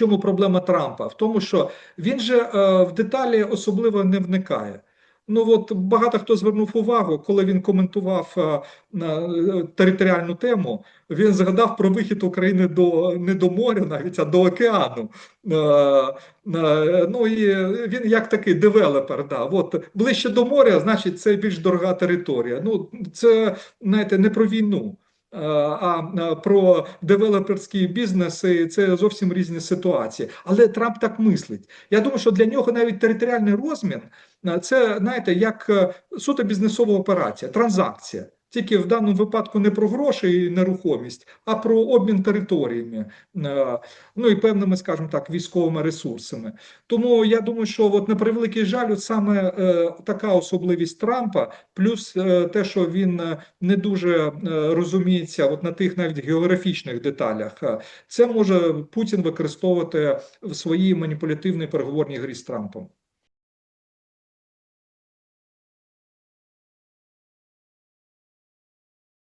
чому проблема Трампа? В тому, що він же е, в деталі особливо не вникає. Ну от багато хто звернув увагу, коли він коментував е, е, територіальну тему. Він згадав про вихід України до не до моря, навіть а до океану. Е, е, ну і він як такий девелопер. Да, от ближче до моря, значить, це більш дорога територія. Ну це знаєте, не про війну. Е, А е, про девелоперські бізнеси це зовсім різні ситуації. Але Трамп так мислить. Я думаю, що для нього навіть територіальний розмін е, це знаєте, як суто бізнесова операція, транзакція. Тільки в даному випадку не про гроші і нерухомість, а про обмін територіями, е, ну і певними, скажімо так, військовими ресурсами. Тому я думаю, що от на превеликий жаль, от саме е, така особливість Трампа, плюс е, те, що він не дуже розуміється от на тих навіть географічних деталях, це може Путін використовувати в своїй маніпулятивній переговорній грі з Трампом.